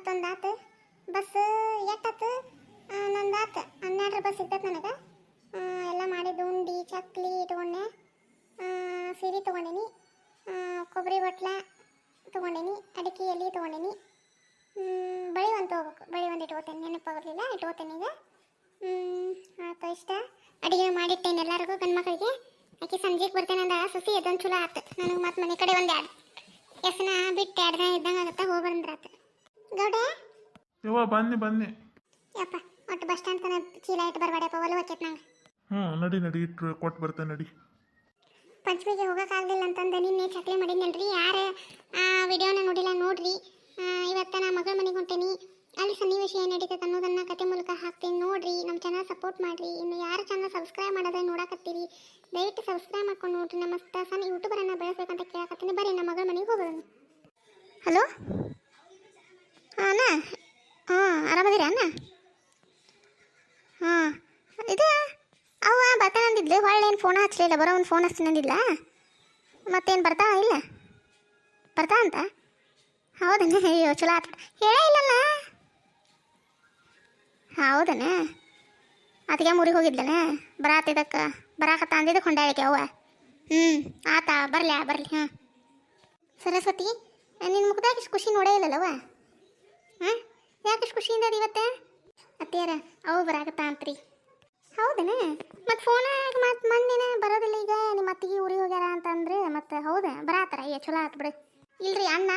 ಹತ್ತೊಂದು ಆತು ಬಸ್ ನಂದು ಆತು ಹನ್ನೆರಡರ ಬಸ್ ಸಿಗ್ತದೆ ನನಗೆ. ಎಲ್ಲ ಮಾಡಿದ್ದು ಉಂಡಿ, ಚಕ್ಲಿ ಇಟ್ಕೊಂಡೆ ಸಿರಿ ತೊಗೊಂಡೀನಿ. ಕೊಬ್ಬರಿ ಬಟ್ಲ ತೊಗೊಂಡೀನಿ. ಅಡಿಕೆ ಎಲ್ಲಿ ತೊಗೊಂಡೀನಿ. ಬಳಿ ಒಂದು ತೊಗೋಬೇಕು ಬಳಿ ಒಂದು ಇಟ್ಕೋತೇನೆ. ನೆನಪಾಗಿರಲಿಲ್ಲ ಇಟ್ಕೋತೇನೆ ಈಗ. ಆಯ್ತು, ಇಷ್ಟ. ಅಡಿಗೆ ಮಾಡಿಟ್ಟೇನೆ ಎಲ್ಲರಿಗೂ, ಗಂಡು ಮಕ್ಕಳಿಗೆ ಆಕೆ ಸಂಜೆಗೆ ಬರ್ತೇನೆ ಅಂದ ಸಸಿ ಅದೊಂದು ಚಲೋ ಆತು. ನನಗೆ ಮತ್ತೆ ಮನೆ ಕಡೆ ಒಂದು ಎರಡು ಎಸ್ನ ಬಿಟ್ಟು ಎರಡು ದಿನ ಇದ್ದಂಗೆ ಆಗುತ್ತೆ, ಹೋಗಿ ಗೌಡ ಯವ್ವ ಬನ್ನಿ ಬನ್ನಿ. ಯಪ್ಪ ಒಟ್ಟು ಬಸ್ ಸ್ಟ್ಯಾಂಡ್ ತನಕ ಚೀಲ ಇಟ್ಟು ಬರಬೇಡಪ್ಪ ಒಲ ಹೋಗ್ತೈತೆ ನಂಗೆ. ಹ್ಞೂ ನಡಿ ನಡಿ ಇಟ್ಟು ಕೊಟ್ಟು ಬರ್ತೇನೆ ನಡಿ. ಪಂಚಮಿಗೆ ಹೋಗೋಕ್ಕಾಗಲಿಲ್ಲ ಅಂತಂದು ನಿನ್ನೆ ಚಕ್ಲಿ ಮಾಡಿದ್ನಲ್ರಿ ಯಾರು ಆ ವಿಡಿಯೋನ ನೋಡಿಲ್ಲ ನೋಡ್ರಿ. ಇವತ್ತ ನಾ ಮಗಳ ಮನೆಗೆ ಹೊಂಟೇನಿ. ಅಲ್ಲಿ ಸನ್ನಿವೇಶ ಏನು ನಡೀತೈತೆ ಅನ್ನೋದನ್ನ ಕತೆ ಮೂಲಕ ಹಾಕ್ತೀನಿ ನೋಡ್ರಿ. ನಮ್ಮ ಚಾನಲ್ ಸಪೋರ್ಟ್ ಮಾಡಿರಿ. ಇನ್ನು ಯಾರು ಚಾನಲ್ ಸಬ್ಸ್ಕ್ರೈಬ್ ಮಾಡೋದ್ರೆ ನೋಡಕತ್ತೀರಿ ದಯವಿಟ್ಟು ಸಬ್ಸ್ಕ್ರೈಬ್ ಮಾಡ್ಕೊಂಡು ನೋಡ್ರಿ. ನಮ್ಮ ಸಣ್ಣ ಯೂಟ್ಯೂಬರನ್ನು ಬೆಳೆಸ್ಬೇಕಂತ ಕೇಳಕತ್ತೀನಿ. ಬರ್ರಿ ನಮ್ಮ ಮಗಳ ಮನೆಗೆ ಹೋಗೋಣ. ಹಲೋ ಅಣ್ಣ. ಹಾಂ ಆರಾಮದಿರ ಅಣ್ಣ? ಹಾಂ ಇದು ಅವ ಬರ್ತಾನೆ ಅಂದಿದ್ಲು ಹೊಳ್ಳಿ ಏನು ಫೋನ್ ಹಚ್ಚಲಿಲ್ಲ ಬರೋ ಒಂದು ಫೋನ್ ಹಚ್ತೀನಿ ಅಂದಿಲ್ಲ ಮತ್ತೇನು ಬರ್ತಾ ಇಲ್ಲ? ಬರ್ತಾ ಅಂತ? ಹೌದನ? ಅಯ್ಯೋ, ಚಲೋ ಆತ ಹೇಳೇ ಇಲ್ಲಲ್ಲ? ಹೌದನ? ಅದಕ್ಕೆ ಊರಿಗೆ ಹೋಗಿದ್ಲನ? ಬರಾತಿದ್ದಕ್ಕೆ ಬರಾಕತ್ತ ಅಂದಿದ್ದು ಹೊಂಡಾಳಿಕೆ ಅವ್ವ. ಹ್ಞೂ ಆತ, ಬರಲಿ ಬರಲಿ ಹಾಂ ಸರಸ್ವತಿ ನಿನ್ನ ಮುಖದಾಗ ಖುಷಿ ನೋಡೇ ಇಲ್ಲಲ್ಲವ ಹಾಂ ಯಾಕೆ ಇಷ್ಟು ಖುಷಿಯಿಂದ ಅದ ಇವತ್ತು? ಅತ್ತೆಯರ, ಅವು ಬರಾಕತ್ತ ಅಂತ್ರಿ ಹೌದೇನೆ? ಮತ್ತು ಫೋನಾಗ ಮತ್ತೆ ಮೊನ್ನೆನ ಬರೋದಿಲ್ಲ ಈಗ. ನಿಮ್ಮ ಅತ್ತಿಗೆ ಊರಿಗೆ ಹೋಗ್ಯಾರ ಅಂತಂದ್ರೆ ಮತ್ತೆ ಹೌದಾ, ಬರಾತಾರ ಅಯ್ಯ ಚಲೋ ಆತು ಬಿಡು. ಇಲ್ರಿ ಅಣ್ಣ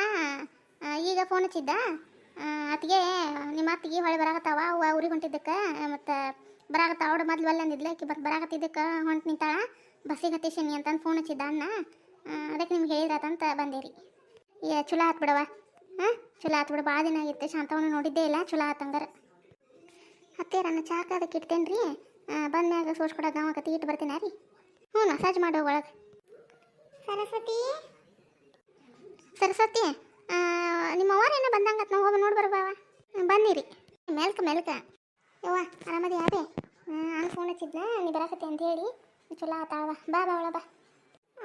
ಈಗ ಫೋನ್ ಹಚ್ಚಿದ್ದ. ಅತ್ತಿಗೆ, ನಿಮ್ಮ ಅತ್ತಿಗೆ ಹೊಳೆ ಬರಾಕತ್ತಾವ, ಅವ್ವ ಊರಿಗೆ ಹೊಂಟಿದ್ದಕ್ಕೆ. ಮತ್ತು ಬರಾಕತ್ತಾವ, ಅವಳು ಮೊದ್ಲು ಒಲ್ಲೆ ಅಂದಿದ್ಲ, ಆಕೆ ಬರ್ ಬರಾಕತ್ತಿದ್ದಕ್ಕೆ, ಹೊಂಟು ನಿಂತಾಳ. ಬಸ್ಸಿಗೆ ಹತ್ತಿಸೀನಿ ಅಂತಂದು ಫೋನ್ ಹಚ್ಚಿದ್ದ ಅಣ್ಣ. ಅದಕ್ಕೆ ನಿಮ್ಗೆ ಹೇಳಿದ್ರಾತಂತ ಬಂದೇರಿ. ಏ, ಚಲೋ ಆತು ಬಿಡವ ಹಾಂ ಚಲೋ ಆತು ಬಿಡು ಭಾಳ ದಿನ ಆಗಿತ್ತು. ಶಾಂತವನ್ನು ನೋಡಿದ್ದೇ ಇಲ್ಲ. ಚಲೋ ಆತಂಗಾರ ನಾನು ಚಾಕ ಅದಕ್ಕೆ ಇಡ್ತೇನೆ ರೀ ಬಂದ್ಮ್ಯಾಗ ಸೋಸ್ಕೊಡೋದು ನಾವು ಕತ್ತಿ ಇಟ್ಟು ಬರ್ತೀನಿ ರೀ ಹ್ಞೂ ಮಸಾಜ್ ಮಾಡೋ ಒಳಗೆ. ಸರಸ್ವತಿ? ಸರಸ್ವತಿ ನಿಮ್ಮ ಅವ್ವಾರೇನೋ ಬಂದಂಗತ್. ನಾವು ಹೋಗಿ ನೋಡಿ ಬರ್ಬಾವ ಬನ್ನಿರಿ. ಮೆಲ್ಕ ಮೆಲ್ಕ. ಯವ್ವ ಆರಾಮದಿ ಯಾವ ನಾನು ಫೋನ್ ಹಚ್ಚಿದ್ನ. ನೀ ಬರಾಕತ್ತೆ ಅಂತ ಹೇಳಿ. ಚಲೋ ಆತಾಳವ ಬಾ ಬಾ ಒಳ ಬಾ.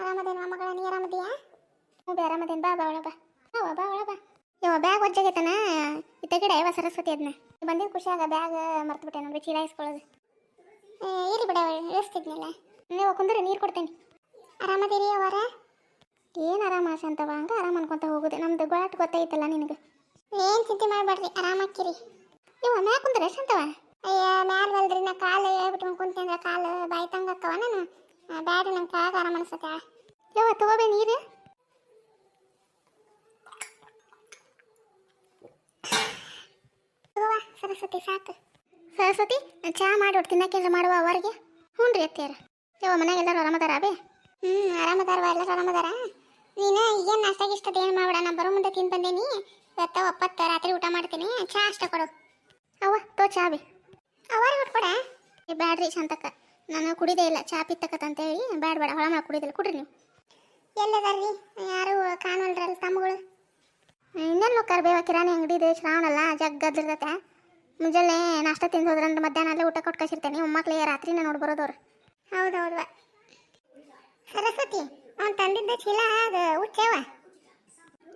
ಆರಾಮದೇನ ಮಗಳ ನೀ ಆರಾಮದಿಯಾ? ಹ್ಞೂ ಬಿ ಆರಾಮದೇನು. ಬಾ ಬಾ ಒಳ ಬಾ. ಬಾ ಒಳ ಬಾ. ಬ್ಯಾಗ್ ಒಜ್ಜಾಗೈತನ ಇತ್ತ ಗಿಡ ಯವ್ವ ಸರಸ್ವತಿ ಅದನ್ನ ಬಂದಿದ್ದು ಖುಷಿಯಾಗ ಬ್ಯಾಗ್ ಮರ್ತು ನೋಡಿ ಚೀಲ ಇಸ್ಕೊಳ್ಳೋದು ಇರಿ ಬಿಡ ಇಳಿಸ್ತಿದ್ನಲ್ಲ ನೀವು ಕುಂದ್ರೆ ನೀರು ಕೊಡ್ತೇನೆ. ಆರಾಮದಿರಿ ಅವರ ಏನು ಆರಾಮ ಅಂತವ ಹಂಗೆ ಆರಾಮ ಅನ್ಕೊಂತ ಹೋಗುದು. ನಮ್ದು ಗೋಳಾಟ ಗೊತ್ತೈತಲ್ಲ ನಿನಗೆ. ಏನು ಚಿಂತೆ ಮಾಡಬೇಡ್ರಿ ಆರಾಮಾಕಿರಿ. ನೀವು ಮ್ಯಾಗ ಕುಂದ್ರೆ ಅಂತವ? ಅಯ್ಯ ಮ್ಯಾಲ ಬಲ್ರಿ ನಾ ಕಾಲು ಹೇಳ್ಬಿಟ್ಟು ಕುಂತಂದ್ರೆ ಕಾಲು ಬಾಯ್ತಂಗೆ ತಂಗ ಅಕ್ಕವ ನಾನು. ಬ್ಯಾಡ್ರಿ ನಂಗೆ ಕಾಗ ಆರಾಮ ಅನ್ಸತ್ತೆ ಯವ್ವ ತಗೋಬೇ ನೀರು. ಸರಸ್ವತಿ ಸಾಕು. ಸರಸ್ವತಿ ಚಹಾ ಮಾಡಿ ತಿನ್ನಕ್ಕೆಲ್ಲ ಮಾಡುವ ಅವರಿಗೆ ಹ್ಞೂ ರೀ ಅತ್ತೆಯರ. ಯಾವ ಮನೆಗೆ ಎಲ್ಲರೂ ಆರಾಮದಾರ ಅಬೇ ಹ್ಞೂ ಆರಾಮದಾರವ ಎಲ್ಲರೂ ಆರಾಮದಾರ. ನೀನು ಏನು ನಾಷ್ಟಾಗಿ ಇಷ್ಟದ ಏನು ಮಾಡೋಣ ನಾನು ಬರೋ ಮುಂದೆ ತಿಂದು ಬಂದೇನಿ. ಇವತ್ತು ಒಪ್ಪತ್ತು, ರಾತ್ರಿ ಊಟ ಮಾಡ್ತೀನಿ. ಚಹಾ ಅಷ್ಟ ಕೊಡು. ಅವ್ವ, ತೋ ಚಹಾ ಬಿ. ಅವರಿಗೆ ಕೊಡ. ಏ, ಬ್ಯಾಡ್ರಿ ಚಂತಕ್ಕ ನಾನು ಕುಡಿದೇ ಇಲ್ಲ ಚಹಾ ಪಿತ್ತಕತ್ತ ಅಂತೇಳಿ ಬ್ಯಾಡ ಬೇಡ ಹೊಳ ಮಾಡಿ ಕುಡಿದಿಲ್ಲ. ಕುಡ್ರಿ ನೀವು. ಎಲ್ಲದಾರ್ರಿ? ಯಾರು ಕಾಣಲ್ರಲ್ಲ ತಮ್ಮಗಳು? ಇನ್ನೇನು ಬೇವ? ಕಿರಾಣಿ ಅಂಗಡಿ ಇದೆ ಶ್ರಾವಣಲ್ಲ ಜಗ್ಗದಿರ್ತೈತೆ ಮುಂಜಾನೆ ನಾಷ್ಟ ತಿಂದು ಹೋದ್ರಂದ್ರೆ ಮಧ್ಯಾಹ್ನ ಅಲ್ಲೇ ಊಟ ಕೊಟ್ಟು ಕಳಿಸಿರ್ತೇನೆ ಮೊಮ್ಮಕ್ಳಿಗೆ ರಾತ್ರಿನೇ ನೋಡಿ ಬರೋದವ್ರು ಹೌದು ಹೌದು ಸರಸ್ವತಿ ಅವ್ನು ತಂದಿದ್ದ ಚೀಲ ಅದು ಉಚ್ಚೇವ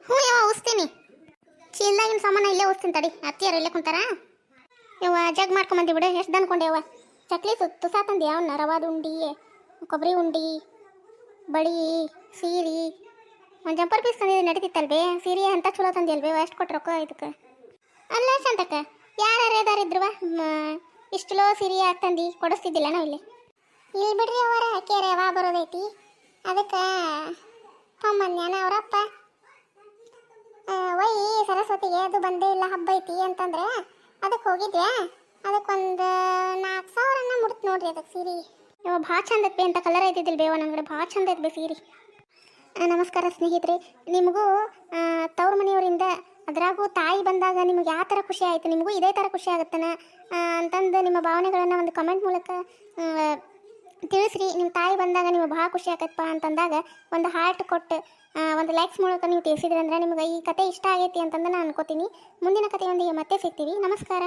ಹ್ಞೂ ಯಾವ ಉಸ್ತೀನಿ. ಚೀಲದಾಗಿನ ಸಾಮಾನು ಇಲ್ಲೇ ಉಸ್ತೀನಿ ತಡಿ. ಅತ್ತಿಯರು ಇಲ್ಲೇ ಕುಂತಾರ? ಯವ್ವ ಜಗ್ ಮಾಡ್ಕೊಂಬಂದಿ ಬಿಡು. ಎಷ್ಟು ದನ್ಕೊಂಡೆ ಯವ್ವ? ಚಕ್ಲಿ ಸುತ್ತು ಸಾ ತಂದಿ ಅವನ್ನ ರವಾದ ಉಂಡಿ ಕೊಬ್ಬರಿ ಉಂಡಿ ಬಳಿ ಸೀರೆ. ಒಂದು ಜಂಪರ್ ಪೀಸ್ ತಂದಿದ್ದು ನಡೀತಿತ್ತಲ್ವೇ? ಸೀರೆ ಅಂತ ಚಲೋ ತಂದಿಲ್ವೇ ಎಷ್ಟು ಕೊಟ್ಟು ರೊಕ್ಕ ಇದಕ್ಕೆ? ಅಲ್ಲ ಶಾಂತಕ್ಕ, ಯಾರು ಇದ್ರುವ? ಇಷ್ಟು ಲೋ ಸೀರೆ ಯಾಕೆ ತಂದು? ಕೊಡಿಸ್ತಿದ್ದಿಲ್ಲ ನಾವು ಇಲ್ಲಿ. ಇಲ್ಲಿ ಬಿಡ್ರಿ ಅವರ ಹಾಕ್ಯಾರ ವಾ ಬರೋದೈತಿ? ಅದಕ್ಕೆ ತೊಂಬಂದ್ಯಾನ ಅವರಪ್ಪ ಒಯ್ ಸರಸ್ವತಿಗೆ ಅದು ಬಂದೇ ಇಲ್ಲ, ಹಬ್ಬ ಐತಿ ಅಂತಂದ್ರೆ ಅದಕ್ಕೆ ಹೋಗಿದ್ವಿ ಅದಕ್ಕೊಂದು ನಾಲ್ಕು ಸಾವಿರನ ಮುಡ್ತು ನೋಡ್ರಿ ಅದಕ್ಕೆ ಸೀರೆ. ಇವ ಭಾಳ ಚಂದ ಐತಿ ಅಂತ ಕಲರ್ ಐತಿದ್ದಿಲ್ಲ ಬೇವ ನಂಗಡೆ ಭಾಳ ಚಂದ ಐತಿ ಬೇ ಸೀರೆ. ನಮಸ್ಕಾರ ಸ್ನೇಹಿತರೆ. ನಿಮಗೂ ತವ್ರ ಮನೆಯವರಿಂದ ಅದರಾಗೂ ತಾಯಿ ಬಂದಾಗ ನಿಮಗೆ ಯಾವ ಥರ ಖುಷಿ ಆಯಿತು? ನಿಮಗೂ ಇದೇ ಥರ ಖುಷಿ ಆಗುತ್ತಾನ? ಅಂತಂದು ನಿಮ್ಮ ಭಾವನೆಗಳನ್ನು ಒಂದು ಕಮೆಂಟ್ ಮೂಲಕ ತಿಳಿಸ್ರಿ. ನಿಮ್ಮ ತಾಯಿ ಬಂದಾಗ ನಿಮಗೆ ಭಾಳ ಖುಷಿ ಆಗತ್ತಪ್ಪ ಅಂತಂದಾಗ ಒಂದು ಹಾರ್ಟ್ ಕೊಟ್ಟು ಒಂದು ಲೈಕ್ಸ್ ಮೂಲಕ ನೀವು ತಿಳಿಸಿದ್ರಿ ಅಂದ್ರೆ ನಿಮಗೆ ಈ ಕತೆ ಇಷ್ಟ ಆಗೈತಿ ಅಂತಂದು ನಾನು ಅನ್ಕೋತೀನಿ. ಮುಂದಿನ ಕಥೆಯೊಂದಿಗೆ ಮತ್ತೆ ಸಿಗ್ತೀವಿ. ನಮಸ್ಕಾರ.